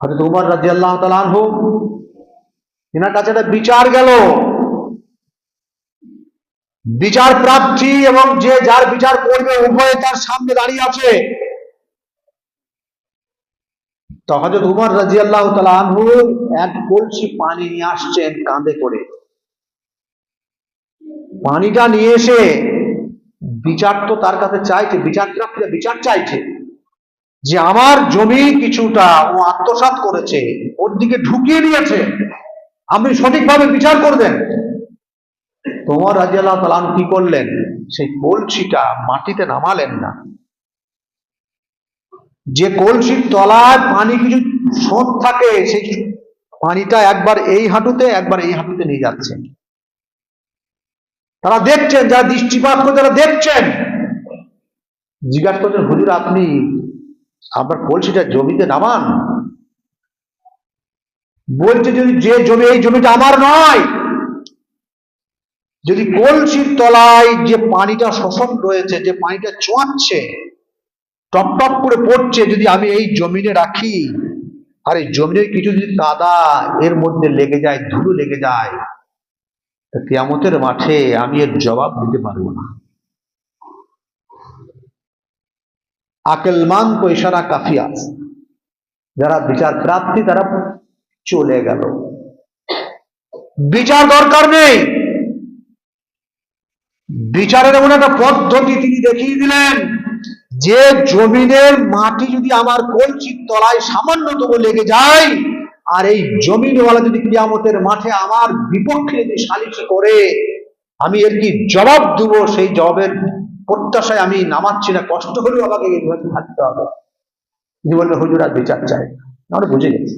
হয়তো উমর রাজি আল্লাহ তালানহু তিনার কাছে একটা বিচার গেল। বিচার প্রার্থী এবং যে যার বিচার করবে উভয়ে তার সামনে দাঁড়িয়ে আছে। তো হজরত উমর রাজি আল্লাহ তালানহু এক কলসি পানি নিয়ে আসছেন কাঁধে করে। পানিটা নিয়ে এসে বিচার তো তার কাছে চাইছে বিচার প্রার্থীরা বিচার চাইছে। যে আমার জমি কিছুটা ও আত্মসাৎ করেছে, ওর দিকে ঢুকিয়ে দিয়েছে, আপনি সঠিকভাবে বিচার করবেন। তোমার রাজিয়াল্লাহ তালান কি করলেন? সেই কলসিটা মাটিতে নামালেন না। যে কলসির তলায় পানি কিছু স্রোত থাকে, সেই পানিটা একবার এই হাঁটুতে, একবার এই হাঁটুতে নিয়ে যাচ্ছে। তারা দেখছেন, যারা দৃষ্টিপাত করে তারা দেখছেন। জিজ্ঞাসা করছেন, হুজুর, আপনি আপনার কলসিটা জমিতে নামান। বলছে যদি যে জমি, এই জমিটা আমার নয়, যদি কলসির তলায় যে পানিটা শোষণ রয়েছে, যে পানিটা চোয়াচ্ছে, টপ টপ করে পড়ছে, যদি আমি এই জমিনে রাখি, আর এই জমিনের কিছু যদি কাদা এর মধ্যে লেগে যায়, ধুলো লেগে যায় কেয়ামতের মাঠে আমি এর জবাব দিতে পারব না। আকেলমান ইশারা কাফি আছে। যারা বিচার প্রার্থী তারা চলে গেল। বিচার দরকার নেই। বিচারের এমন একটা পদ্ধতি তিনি দেখিয়ে দিলেন, যে জমিনের মাটি যদি আমার কলসির তলায় সামান্যতম লেগে যায়, আর এই জমিনওয়ালা যদি কিয়ামতের মাঠে আমার বিপক্ষে যদি সালিশি করে, আমি এর কি জবাব দেবো? সেই জবাবের প্রত্যাশায় আমি নামাচ্ছি না, কষ্ট হলেও আমাকে এইভাবে থাকতে হবে। তিনি বললেন হুজুর, আর বিচার চাই আমরা বুঝে গেছি।